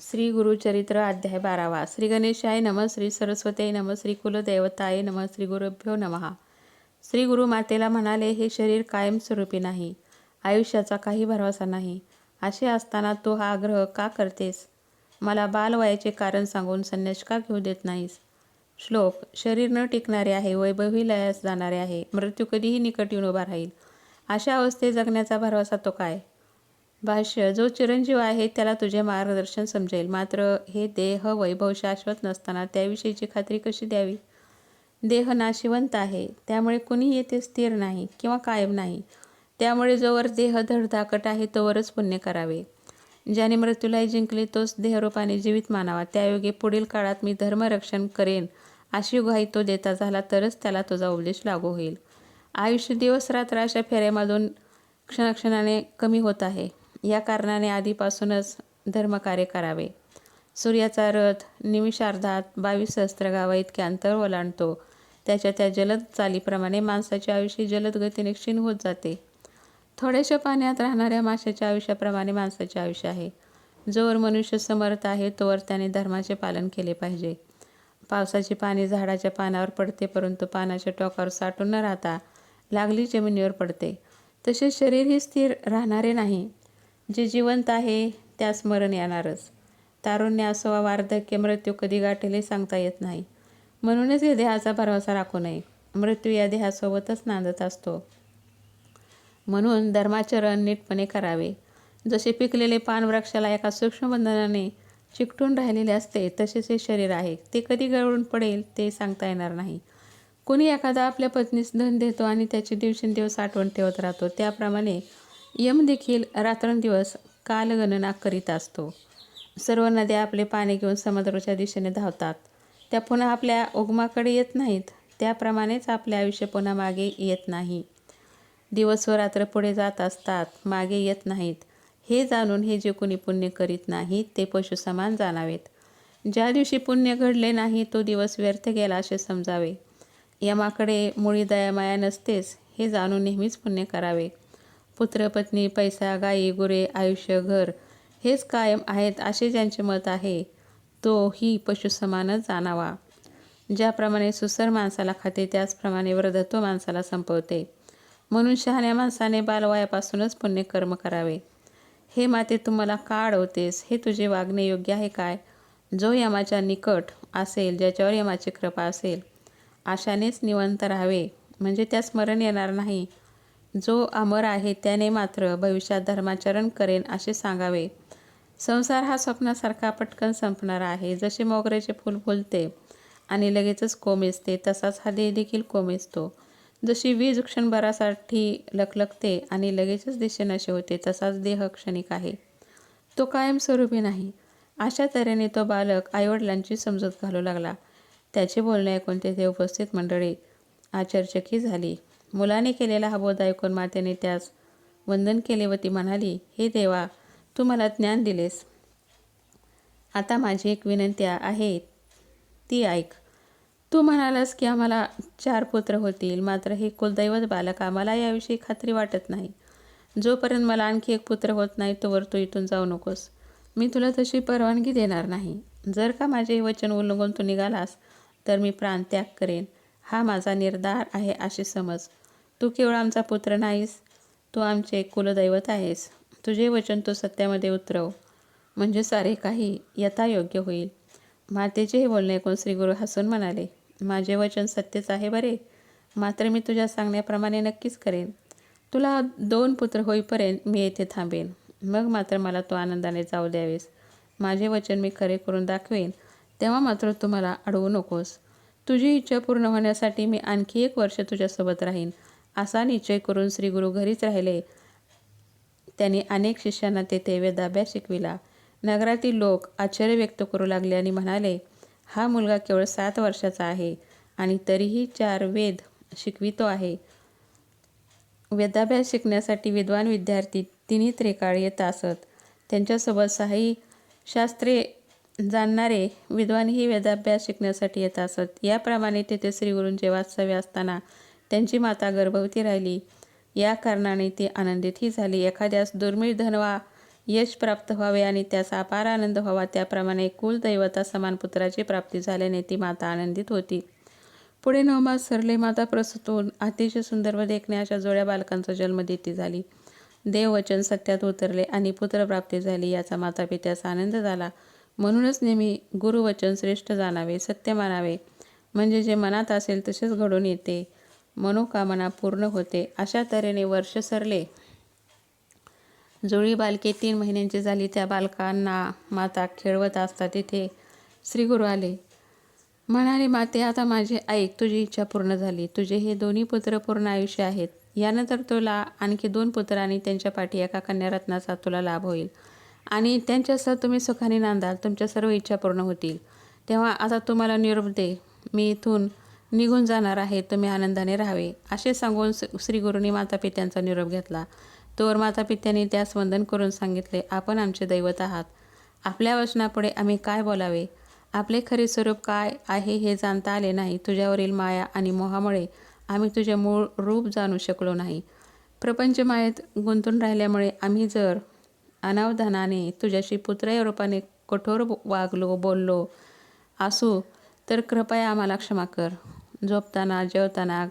श्री गुरुचरित्र अध्याय बारावा. श्री गणेशाय नम श्री सरस्वती नम श्री कुलदेवताय नम श्री गुरुभ्यो नमः. श्री गुरु मातेला म्हणाले हे शरीर कायमस्वरूपी नाही. आयुष्याचा काही भरवसा नाही. असे असताना तू हा आग्रह का करतेस? मला बालवयाचे कारण सांगून संन्यास का घेऊ देत नाहीस? श्लोक शरीर न टिकणारे आहे वैभवी लयास जाणारे आहे. मृत्यू कधीही निकट येऊन उभा राहील. अशा अवस्थेत जगण्याचा भरवसा तो काय? भाष्य जो चिरंजीव आहे त्याला तुझे मार्गदर्शन समजेल. मात्र हे देह वैभव शाश्वत नसताना त्याविषयीची खात्री कशी द्यावी? देह नाशिवंत आहे त्यामुळे कुणीही येथे स्थिर नाही किंवा कायम नाही. त्यामुळे जोवर देह धडधाकट आहे तोवरच पुण्य करावे. ज्याने मृत्यूलाही जिंकले तोच देहरूपाने जीवित मानावा. त्यायोगे पुढील काळात मी धर्मरक्षण करेन अशी ग्वाही तो देता झाला तरच त्याला तुझा उपदेश लागू होईल. आयुष्य दिवस रात्र अशा फेऱ्यामधून क्षणक्षणाने कमी होत आहे. या कारणाने आधीपासूनच धर्मकार्य करावे. सूर्याचा रथ निमिषार्धात बावीस सहस्त्र गावा इतके अंतर ओलांडतो. त्याच्या त्या जलद चालीप्रमाणे माणसाचे आयुष्य जलद गतीने क्षीण होत जाते. थोड्याशा पाण्यात राहणाऱ्या माशाच्या आयुष्याप्रमाणे माणसाचे आयुष्य आहे. जोवर मनुष्य समर्थ आहे तोवर त्याने धर्माचे पालन केले पाहिजे. पावसाचे पाणी झाडाच्या पानावर पडते परंतु पानाच्या टोकावर साठून न राहता लागली जमिनीवर पडते. तसे शरीरही स्थिर राहणारे नाही. जे जिवंत आहे त्या स्मरण येणारच. तारुण्य असो वा वार्धक्य मृत्यू कधी गाठेल हे सांगता येत नाही. म्हणूनच या देहाचा भरवसा राखू नये. मृत्यू या देहासोबतच नांदत असतो. म्हणून धर्माचरण नीटपणे करावे. जसे पिकलेले पान वृक्षाला एका सूक्ष्म बंधनाने चिकटून राहिलेले असते तसेच हे शरीर आहे. ते कधी गळून पडेल ते सांगता येणार नाही. कोणी एखादा आपल्या पत्नीस धन देतो आणि त्याची दिवसेंदिवस आठवण ठेवत राहतो त्याप्रमाणे यम देखील रात्रंदिवस कालगणना करीत असतो. सर्व नद्या आपले पाणी घेऊन समुद्राच्या दिशेने धावतात. त्या पुन्हा आपल्या उगमाकडे येत नाहीत. त्याप्रमाणेच आपले आयुष्य पुन्हा मागे येत नाही. दिवस व रात्र पुढे जात असतात मागे येत नाहीत. हे जाणून हे जे कोणी पुण्य करीत नाहीत ते पशुसमान जाणावेत. ज्या दिवशी पुण्य घडले नाही तो दिवस व्यर्थ गेला असे समजावे. यमाकडे मुळी दयामाया नसतेच हे जाणून नेहमीच पुण्य करावे. पुत्रपत्नी पैसा गायी गुरे आयुष्य घर हेच कायम आहेत असे ज्यांचे मत आहे तो ही पशुसमानच जाणावा. ज्याप्रमाणे सुसर माणसाला खाते त्याचप्रमाणे वृद्धत्व माणसाला संपवते. म्हणून शहाण्या माणसाने बालवयापासूनच पुण्यकर्म करावे. हे माते तुम्हाला का अडवतेस? हे तुझे वागणे योग्य आहे काय? जो यमाच्या निकट असेल ज्याच्यावर यमाची कृपा असेल आशानेच निवंत राहावे. म्हणजे त्या स्मरण येणार नाही. जो अमर आहे त्याने मात्र भविष्यात धर्माचरण करेन असे सांगावे. संसार हा स्वप्नासारखा पटकन संपणारा आहे. जसे मोगऱ्याचे फूल फुलते आणि लगेचच कोमेजते तसाच हा देह देखील कोमेजतो. जशी वीज क्षणभरासाठी लखलखते आणि लगेचच दिशेनाशे होते तसाच देह क्षणिक आहे. तो कायमस्वरूपी नाही. अशा तऱ्हेने तो बालक आईवडिलांची समजूत घालू लागला. त्याचे बोलणे ऐकून तेथे उपस्थित मंडळी आश्चर्यचकित झाली. मुलाने केलेला हा बोध ऐकून मातेने त्यास वंदन केले व ती म्हणाली हे देवा तू मला ज्ञान दिलेस. आता माझी एक विनंती आहे ती ऐक. तू म्हणालास की आम्हाला चार पुत्र होतील मात्र हे कुलदैवत बालक आम्हाला याविषयी खात्री वाटत नाही. जोपर्यंत मला आणखी एक पुत्र होत नाही तोवर तू इथून जाऊ नकोस. मी तुला तशी परवानगी देणार नाही. जर का माझे वचन उल्लंघून तू निघालास तर मी प्राणत्याग करेन. हा माझा निर्धार आहे अशी समज. तू केवळ आमचा पुत्र नाहीस तू आमचे कुलदैवत आहेस. तुझे वचन तू सत्यामध्ये उतरव म्हणजे सारे काही यथायोग्य होईल. मातेचे हे बोलणे ऐकून श्रीगुरु हसून म्हणाले माझे वचन सत्यच आहे बरे? मात्र मी तुझ्या सांगण्याप्रमाणे नक्कीच करेन. तुला दोन पुत्र होईपर्यंत मी येथे थांबेन. मग मात्र मला तो आनंदाने जाऊ द्यावेस. माझे वचन मी खरे करून दाखवेन तेव्हा मात्र तू मला अडवू नकोस. तुझी इच्छा पूर्ण होण्यासाठी मी आणखी एक वर्ष तुझ्यासोबत राहीन. असा निश्चय करून श्रीगुरु घरीच राहिले. त्यांनी अनेक शिष्यांना तेथे वेदाभ्यास शिकविला. नगरातील लोक आश्चर्य व्यक्त करू लागले आणि म्हणाले हा मुलगा केवळ सात वर्षाचा आहे आणि तरीही चार वेद शिकवितो आहे. वेदाभ्यास शिकण्यासाठी विद्वान विद्यार्थी तिन्ही त्रेकाळ येत असत. त्यांच्यासोबत साही शास्त्रे जाणणारे विद्वानही वेदाभ्यास शिकण्यासाठी येत असत. याप्रमाणे तेथे श्रीगुरूंचे वास्तव्य असताना त्यांची माता गर्भवती राहिली. या कारणाने ती आनंदितही झाली. एखाद्यास दुर्मिळ धनवा यश प्राप्त व्हावे आणि त्याचा अपार आनंद व्हावा त्याप्रमाणे कुलदैवता समान पुत्राची प्राप्ती झाल्याने ती माता आनंदित होती. पुढे नवमास सरले माता प्रसूत होऊन अतिशय सुंदर व देखण्या अशा जोड्या बालकांचा जन्म देती झाली. देववचन सत्यात उतरले आणि पुत्रप्राप्ती झाली. याचा माता पित्याचा आनंद झाला. म्हणूनच नेहमी गुरुवचन श्रेष्ठ जाणावे सत्य मानावे. म्हणजे जे मनात असेल तसेच घडून येते. मनोकामना पूर्ण होते. अशा तऱ्हेने वर्ष सरले. जुळी बालके तीन महिन्यांची झाली. त्या बालकांना माता खेळवत असता तिथे श्रीगुरू आले. म्हणाले माते आता माझी ऐक तुझी इच्छा पूर्ण झाली. तुझे हे दोन्ही पुत्र पूर्ण आयुष्य आहेत. यानंतर तुला आणखी दोन पुत्र आणि त्यांच्या पाठी एका कन्यारत्नाचा तुला लाभ होईल. आणि त्यांच्यासह तुम्ही सुखाने नांदाल. तुमच्या सर्व इच्छा पूर्ण होतील. तेव्हा आता तुम्हाला निरोप दे. मी इथून निघून जाणार आहे तुम्ही आनंदाने राहावे असे सांगून श्री गुरुनी माता पित्यांचा निरोप घेतला. तोवर माता पित्यांनी त्यास वंदन करून सांगितले आपण आमचे दैवत आहात. आपल्या वचनापुढे आम्ही काय बोलावे? आपले खरे स्वरूप काय आहे हे जाणता आले नाही. तुझ्यावरील माया आणि मोहामुळे आम्ही तुझे मूळ रूप जाणू शकलो नाही. प्रपंच मायेत गुंतून राहिल्यामुळे आम्ही जर अनावधानाने तुझ्याशी पुत्र रूपाने कठोर वागलो बोललो असू तर कृपया आम्हाला क्षमा कर. झोपताना जेवताना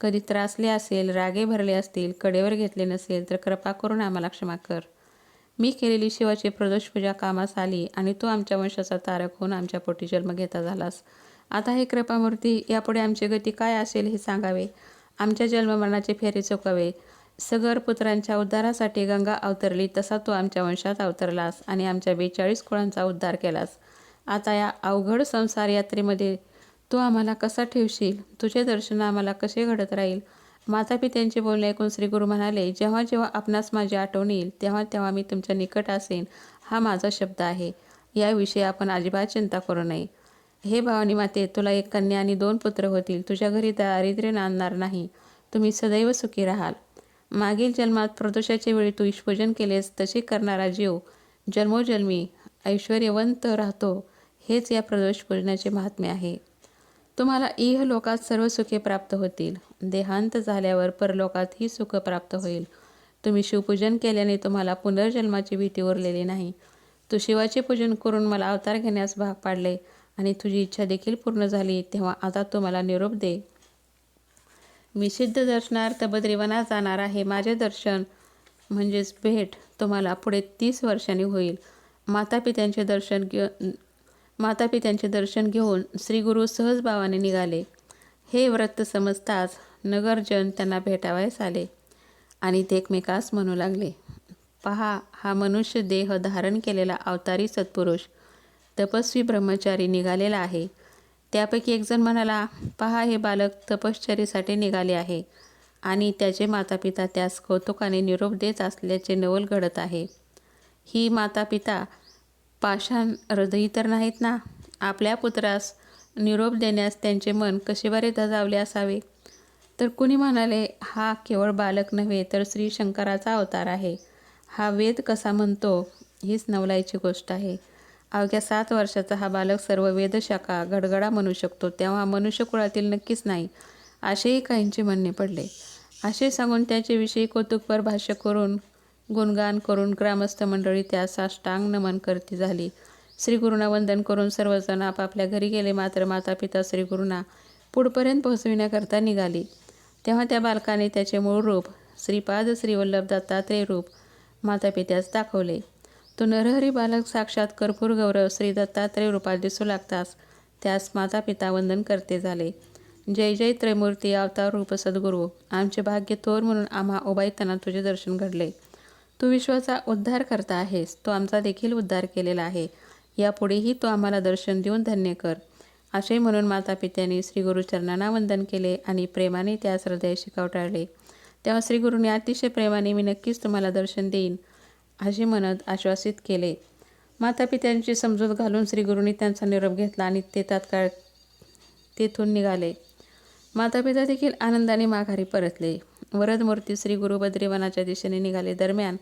कधी त्रासले असेल रागे भरले असतील कडेवर घेतले नसेल तर कृपा करून आम्हाला क्षमा कर. मी केलेली शिवाची प्रदोष पूजा कामास आली आणि तू आमच्या वंशाचा तारक होऊन आमच्या पोटी जन्म घेता झालास. आता हे कृपामूर्ती यापुढे आमची गती काय असेल हे सांगावे. आमच्या जन्ममरणाचे फेरे चुकावे सगर पुत्रांच्या उद्धारासाठी गंगा अवतरली तसा तू आमच्या वंशात अवतरलास आणि आमच्या बेचाळीस कुळांचा उद्धार केलास. आता या अवघड संसार यात्रेमध्ये तू आम्हाला कसा ठेवशील? तुझे दर्शन आम्हाला कसे घडत राहील? माता पित्यांचे बोलणे ऐकून श्री गुरु म्हणाले जेव्हा जेव्हा आपणास माझी आठवण येईल तेव्हा तेव्हा मी तुमच्या निकट असेन हा माझा शब्द आहे. याविषयी आपण अजिबात चिंता करू नये. हे भावानी माते तुला एक कन्या आणि दोन पुत्र होतील. तुझ्या घरी दारिद्र्य नांदणार नाही. तुम्ही सदैव सुखी राहाल. मागील जन्मात प्रदोषाच्या वेळी तू ईशपूजन केलेस तसे करणारा जीव जन्मोजन्मी ऐश्वर्यवंत राहतो हेच या प्रदोष पूजनाचे महात्म्य आहे. तुम्हाला इह लोकात सर्व सुखे प्राप्त होतील. देहांत झाल्यावर परलोकात ही सुख प्राप्त होईल. तुम्ही शिवपूजन केल्याने तुम्हाला पुनर्जन्माची भीती उरलेली नाही. तू शिवाचे पूजन करून मला अवतार घेण्यास भाग पाडले आणि तुझी इच्छा देखील पूर्ण झाली तेव्हा आता तू मला निरोप दे. मी सिद्ध दर्शनार्थ बद्रीवनात जाणार आहे. माझे दर्शन म्हणजेच भेट तुम्हाला पुढे तीस वर्षांनी होईल. माता पित्यांचे दर्शन घेऊ माता पित्यांचे दर्शन घेऊन श्रीगुरु सहज भावाने निघाले. हे व्रत समजताच नगरजन त्यांना भेटावयास आले आणि ते एकमेकास म्हणू लागले. पहा हा मनुष्य देह धारण केलेला अवतारी सत्पुरुष तपस्वी ब्रह्मचारी निघालेला आहे. त्यापैकी एकजण म्हणाला पहा हे बालक तपश्चर्येसाठी निघाले आहे आणि त्याचे मातापिता त्यास कौतुकाने निरोप देत असल्याचे नवल घडत आहे. ही मातापिता पाषाण हृदयी तर नाहीत ना? आपल्या पुत्रास निरोप देण्यास त्यांचे मन कसे बरे धजावले असावे? तर कुणी म्हणाले हा केवळ बालक नव्हे तर श्री शंकराचा अवतार आहे. हा वेद कसा म्हणतो हीच नवलाईची गोष्ट आहे. अवघ्या सात वर्षाचा हा बालक सर्व वेदशाखा गडगडा म्हणू शकतो तेव्हा मनुष्यकुळातील नक्कीच नाही असेही काहींचे म्हणणे पडले. असे सांगून त्याच्याविषयी कौतुकपर भाष्य करून गुणगान करून ग्रामस्थ मंडळी त्या साष्टांग नमन करती झाली. श्रीगुरूंना वंदन करून सर्वजण आपापल्या घरी गेले मात्र माता पिता श्रीगुरूंना पुढपर्यंत पोहोचविण्याकरता निघाली. तेव्हा त्या बालकाने त्याचे मूळ रूप श्रीपाद श्रीवल्लभ दत्तात्रेय रूप माता पित्यास दाखवले. तो नरहरी बालक साक्षात कर्पूर गौरव श्री दत्तात्रेय रूपात दिसू लागताच त्यास माता पिता वंदन करते झाले. जय जय त्रैमूर्ती अवतार रूप सद्गुरू आमचे भाग्य थोर म्हणून आम्हा उबाईताना तुझे दर्शन घडले. तू विश्वाचा उद्धार करता आहेस तो आमचा देखील उद्धार केलेला आहे. यापुढेही तो आम्हाला दर्शन देऊन धन्य कर. असे म्हणून माता पित्यांनी श्री गुरुचरणांना वंदन केले आणि प्रेमाने त्यास हृदयाशी कवटाळले तेव्हा श्री गुरुने अतिशय प्रेमाने मी नक्कीच तुम्हाला दर्शन देईन असे म्हणत आश्वासित केले. माता पित्यांची समजूत घालून श्री गुरुनी त्यांचा निरोप घेतला आणि ते तात्काळ तेथून निघाले. मातापिता देखील आनंदाने माघारी परतले. वरदमूर्ती श्री गुरु बद्रीवनाच्या दिशेने निघाले. दरम्यान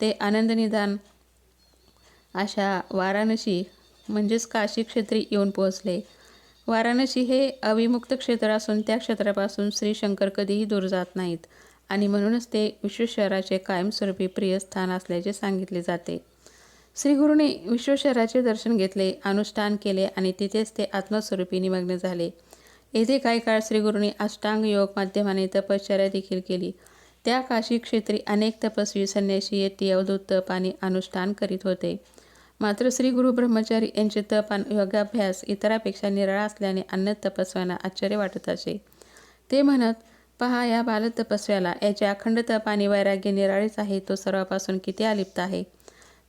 ते आनंदनिधान अशा वाराणसी म्हणजेच काशी क्षेत्री येऊन पोहोचले. वाराणसी हे अविमुक्त क्षेत्र असून त्या क्षेत्रापासून श्री शंकर कधीही दूर जात नाहीत आणि म्हणूनच ते विश्वेश्वराचे कायमस्वरूपी प्रिय स्थान असल्याचे सांगितले जाते. श्रीगुरूने विश्वेश्वराचे दर्शन घेतले अनुष्ठान केले आणि तिथेच ते आत्मस्वरूपी निमग्न झाले. येथे काही काळ श्रीगुरूंनी अष्टांग योग माध्यमाने तपश्चर्या देखील केली. त्या काशी क्षेत्री अनेक तपस्वी संन्यासी येती अवधूत तप आणि अनुष्ठान करीत होते. मात्र श्री गुरु ब्रह्मचारी यांचे तप आणि योगाभ्यास इतरापेक्षा निराळा असल्याने अन्य तपस्व्यांना आश्चर्य वाटत असे. ते म्हणत पहा या बालतपस्व्याला याचे अखंड तप आणि वैराग्य निराळीच आहे तो सर्वापासून किती अलिप्त आहे?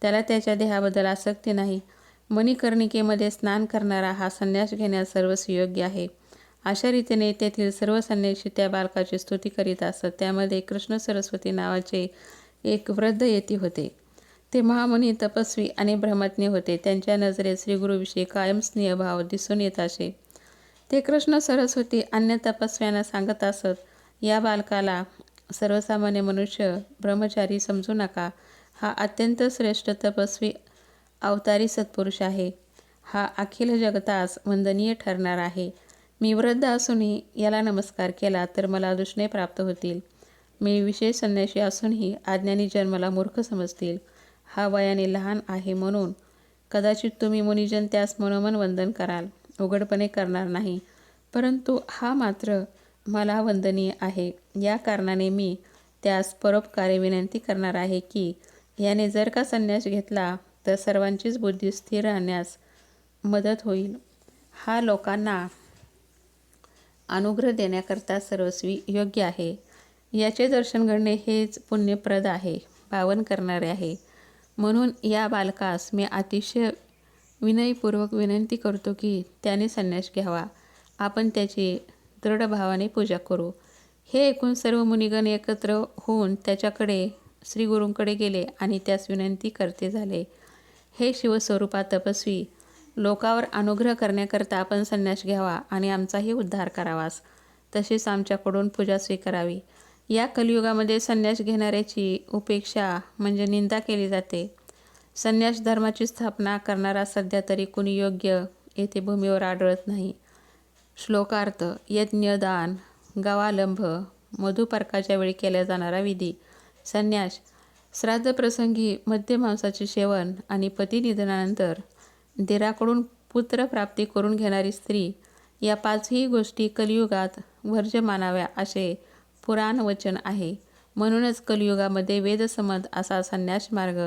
त्याला त्याच्या देहाबद्दल आसक्ती नाही. मणिकर्णिकेमध्ये स्नान करणारा हा संन्यास घेण्यास सर्वस्वी योग्य आहे. अशा रीतीने तेथील सर्व संन्याशी त्या बालकाची स्तुती करीत असत. त्यामध्ये कृष्ण सरस्वती नावाचे एक वृद्ध येती होते. ते महामुनी तपस्वी आणि ब्रह्मज्ञ होते. त्यांच्या नजरेत श्रीगुरूविषयी कायम स्नेहभाव दिसून येत असे. ते कृष्ण सरस्वती अन्य तपस्व्यांना सांगत असत या बालकाला सर्वसामान्य मनुष्य ब्रह्मचारी समजू नका. हा अत्यंत श्रेष्ठ तपस्वी अवतारी सत्पुरुष आहे. हा अखिल जगतास वंदनीय ठरणार आहे. मी वृद्ध असूनही याला नमस्कार केला तर मला दुष्णे प्राप्त होतील. मी विशेष संन्याशी असूनही अज्ञानी जन्माला मूर्ख समजतील. हा वयाने लहान आहे म्हणून कदाचित तुम्ही मुनिजन त्यास मनोमन वंदन कराल. उघडपणे करणार नाही. परंतु हा मात्र मला वंदनीय आहे. या कारणाने मी त्यास परोपकारे विनंती करणार आहे की याने जर का संन्यास घेतला तर सर्वांचीच बुद्धी स्थिर राहण्यास मदत होईल. हा लोकांना अनुग्रह देण्याकरता सर्वस्वी योग्य आहे. याचे दर्शन घडणे हेच पुण्यप्रद आहे पावन करणारे आहे. म्हणून या बालकास मी अतिशय विनयपूर्वक विनंती करतो की त्याने संन्यास घ्यावा. आपण त्याची दृढ भावाने पूजा करू. हे ऐकून सर्व मुनिगण एकत्र होऊन त्याच्याकडे श्रीगुरूंकडे गेले आणि त्यास विनंती करते झाले. हे शिवस्वरूपा तपस्वी लोकावर अनुग्रह करण्याकरता आपण संन्यास घ्यावा आणि आमचाही उद्धार करावास. तसेच आमच्याकडून पूजा स्वीकारावी. या कलियुगामध्ये संन्यास घेणाऱ्याची उपेक्षा म्हणजे निंदा केली जाते. संन्यास धर्माची स्थापना करणारा सध्या तरी कुणी योग्य येथे भूमीवर आढळत नाही. श्लोकार्थ यज्ञदान गवालंभ मधुपर्काच्या वेळी केला जाणारा विधी संन्यास श्राद्धप्रसंगी मध्यमांसाचे सेवन आणि पती निधनानंतर दिराकडून पुत्रप्राप्ती करून घेणारी स्त्री या पाचही गोष्टी कलियुगात वर्ज्य मानाव्या असे पुराण वचन आहे. म्हणूनच कलियुगामध्ये वेदसमद असा संन्यास मार्ग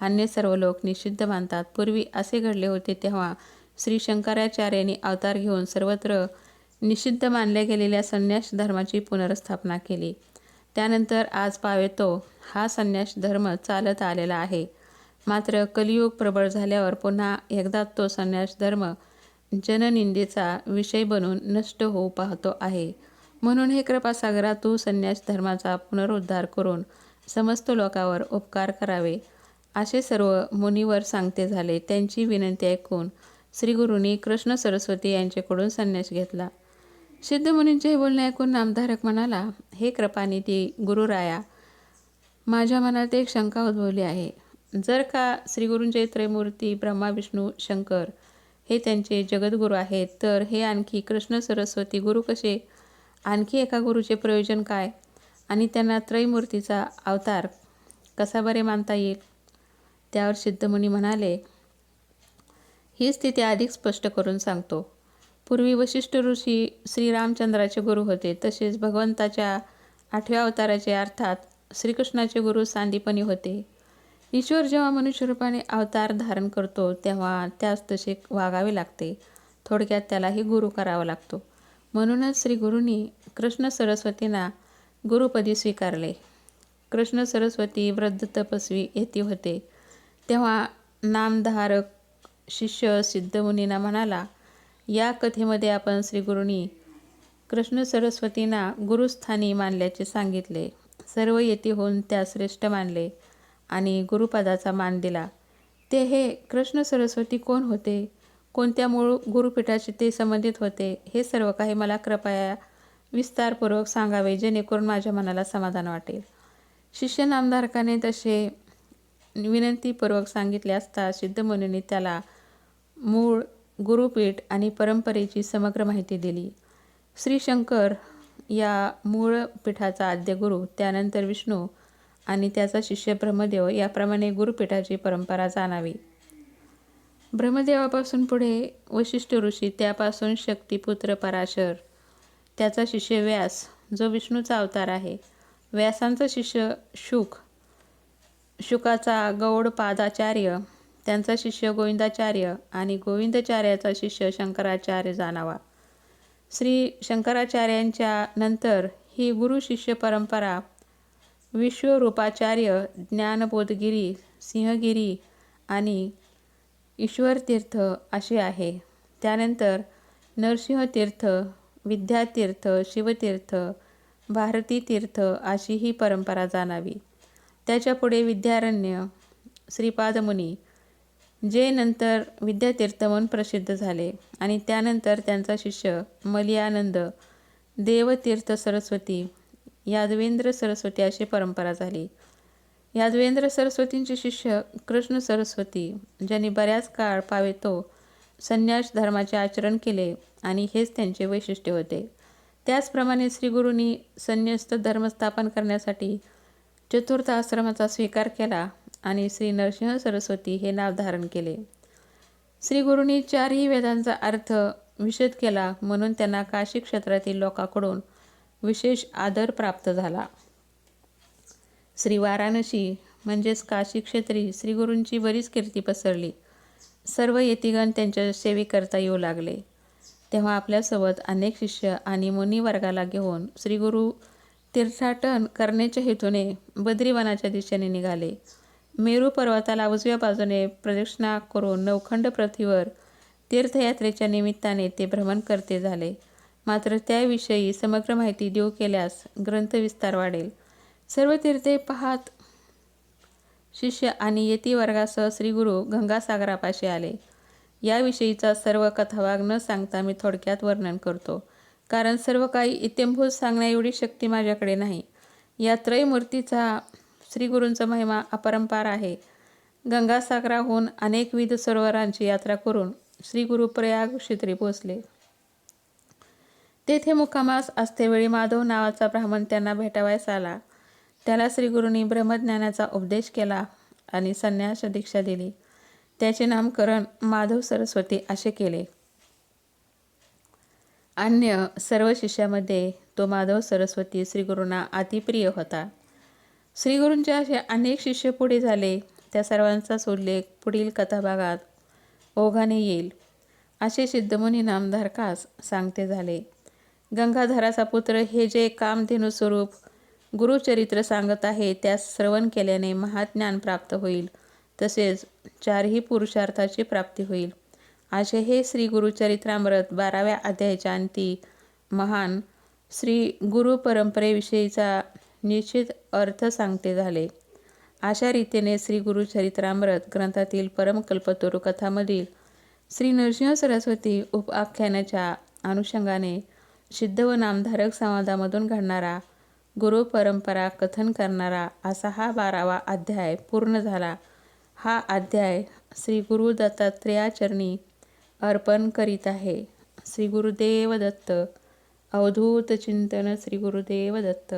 अन्य सर्व लोक निषिद्ध मानतात. पूर्वी असे घडले होते तेव्हा श्री शंकराचार्यांनी अवतार घेऊन सर्वत्र निषिद्ध मानल्या गेलेल्या संन्यास धर्माची पुनर्स्थापना केली. त्यानंतर आज पावेतो हा संन्यास धर्म चालत आलेला आहे. मात्र कलियुग प्रबळ झाल्यावर पुन्हा एकदा तो संन्यास धर्म जननिंदेचा विषय बनून नष्ट होऊ पाहतो आहे. म्हणून हे कृपासागरा तू संन्यास धर्माचा पुनरुद्धार करून समस्त लोकावर उपकार करावे असे सर्व मुनीवर सांगते झाले. त्यांची विनंती ऐकून श्रीगुरूंनी कृष्ण सरस्वती यांच्याकडून संन्यास घेतला. सिद्धमुनींचे हे बोलणे ऐकून नामधारक म्हणाला हे कृपानिधी गुरुराया माझ्या मनात एक शंका उद्भवली आहे. जर का श्रीगुरूंचे त्रयमूर्ती ब्रह्मा विष्णू शंकर हे त्यांचे जगद्गुरू आहेत तर हे आणखी कृष्ण सरस्वती गुरु कसे? आणखी एका गुरुचे प्रयोजन काय? आणि त्यांना त्रयमूर्तीचा अवतार कसा बरे मानता येईल? त्यावर सिद्धमुनी म्हणाले ही स्थिती अधिक स्पष्ट करून सांगतो. पूर्वी वशिष्ठ ऋषी श्रीरामचंद्राचे गुरु होते तसेच भगवंताच्या आठव्या अवताराचे अर्थात श्रीकृष्णाचे गुरु सांदीपनी होते. ईश्वर जेव्हा मनुष्यरूपाने अवतार धारण करतो तेव्हा त्यास तसे वागावे लागते. थोडक्यात त्यालाही गुरु करावा लागतो. म्हणूनच श्री गुरूंनी कृष्ण सरस्वतींना गुरुपदी स्वीकारले. कृष्ण सरस्वती वृद्ध तपस्वी येथे होते. तेव्हा नामधारक शिष्य सिद्धमुनींना म्हणाला या कथेमध्ये आपण श्री गुरुनी कृष्ण सरस्वतींना गुरुस्थानी मानल्याचे सांगितले. सर्व येती होऊन त्या श्रेष्ठ मानले. आणि गुरुपदाचा मान दिला. ते हे कृष्ण सरस्वती कोण होते? कोणत्या मूळ गुरुपीठाशी ते संबंधित होते? हे सर्व काही मला कृपया विस्तारपूर्वक सांगावे जेणेकरून माझ्या मनाला समाधान वाटेल. शिष्य नामधारकाने तसे विनंतीपूर्वक सांगितले असता सिद्धमुनीने त्याला मूळ गुरुपीठ आणि परंपरेची समग्र माहिती दिली. श्रीशंकर या मूळ पीठाचा आद्य गुरु त्यानंतर विष्णू आणि त्याचा शिष्य ब्रह्मदेव याप्रमाणे गुरुपीठाची परंपरा जाणावी. ब्रह्मदेवापासून पुढे वशिष्ठ ऋषी त्यापासून शक्तिपुत्र पराशर. त्याचा शिष्य व्यास जो विष्णूचा अवतार आहे व्यासांचा शिष्य शुक शुकाचा गौडपादाचार्य त्यांचा शिष्य गोविंदाचार्य आणि गोविंदाचार्याचा शिष्य शंकराचार्य जाणावा. श्री शंकराचार्यांच्या नंतर ही गुरु शिष्य परंपरा विश्वरूपाचार्य ज्ञानबोधगिरी सिंहगिरी आणि ईश्वरतीर्थ असे आहे. त्यानंतर नरसिंहतीर्थ विद्यातीर्थ शिवतीर्थ भारती तीर्थ अशी ही परंपरा जाणावी. त्याच्यापुढे विद्यारण्य श्रीपादमुनी जे नंतर विद्यातीर्थ म्हणून प्रसिद्ध झाले आणि त्यानंतर त्यांचा शिष्य मलियानंद देवतीर्थ सरस्वती यादवेंद्र सरस्वती अशी परंपरा झाली. यादवेंद्र सरस्वतींचे शिष्य कृष्ण सरस्वती ज्यांनी बऱ्याच काळ पावेतो संन्यास धर्माचे आचरण केले आणि हेच त्यांचे वैशिष्ट्य होते. त्याचप्रमाणे श्रीगुरूंनी संन्यस्त धर्म स्थापन करण्यासाठी चतुर्थ आश्रमाचा स्वीकार केला आणि श्री नरसिंह सरस्वती हे नाव धारण केले. श्रीगुरूंनी चारही वेदांचा अर्थ विशद केला म्हणून त्यांना काशी क्षेत्रातील लोकांकडून विशेष आदर प्राप्त झाला. श्री वाराणसी म्हणजेच काशी क्षेत्री श्रीगुरूंची बरीच कीर्ती पसरली. सर्व येतीगण त्यांच्या सेवेकरता येऊ लागले. तेव्हा आपल्यासोबत अनेक शिष्य आणि मुनी वर्गाला घेऊन श्रीगुरू तीर्थाटन करण्याच्या हेतूने बद्रीवनाच्या दिशेने निघाले. मेरू पर्वताला उजव्या बाजूने प्रदक्षिणा करून नवखंड पृथ्वीवर तीर्थयात्रेच्या निमित्ताने ते भ्रमण करते झाले. मात्र त्याविषयी समग्र माहिती देऊ केल्यास ग्रंथविस्तार वाढेल. सर्व तीर्थे पाहात शिष्य आणि येती वर्गासह श्रीगुरू गंगासागरापाशी आले. याविषयीचा सर्व कथाभाग न सांगता मी थोडक्यात वर्णन करतो. कारण सर्व काही इत्यंभूत सांगण्या एवढी शक्ती माझ्याकडे नाही. या त्रयमूर्तीचा श्रीगुरूंचा महिमा अपरंपार आहे. गंगासागराहून अनेकविध सरोवरांची यात्रा करून श्रीगुरू प्रयाग क्षेत्री पोचले तेथे मुक्कामास असतेवेळी माधव नावाचा ब्राह्मण त्यांना भेटावयास आला. त्याला श्रीगुरूंनी ब्रह्मज्ञानाचा उपदेश केला आणि संन्यास दीक्षा दिली. त्याचे नामकरण माधव सरस्वती असे केले. अन्य सर्व शिष्यामध्ये तो माधव सरस्वती श्रीगुरूंना अतिप्रिय होता. श्रीगुरूंचे असे अनेक शिष्य पुढे झाले. त्या सर्वांचाच उल्लेख पुढील कथाभागात ओघाने येईल. असे सिद्धमुनी नामधारकास सांगते झाले. गंगाधराचा पुत्र हे जे कामधेनू स्वरूप गुरुचरित्र सांगत आहे त्यास श्रवण केल्याने महाज्ञान प्राप्त होईल. तसेच चारही पुरुषार्थाची प्राप्ती होईल. असे हे श्री गुरुचरित्रामृत बाराव्या अध्यायाच्या अंती महान श्री गुरु परंपरेविषयीचा निश्चित अर्थ सांगते झाले. अशा रीतीने श्री गुरुचरित्रामृत ग्रंथातील परमकल्पतरू कथामधील श्री नरसिंह सरस्वती उपाख्यानाच्या अनुषंगाने सिद्ध व नामधारक संवादामधून घडणारा गुरु परंपरा कथन करणारा असा हा बारावा अध्याय पूर्ण झाला. हा अध्याय श्री गुरु दत्तात्रेयाचरणी अर्पण करीत आहे. श्री गुरुदेव दत्त अवधूत चिंतन श्री गुरुदेव दत्त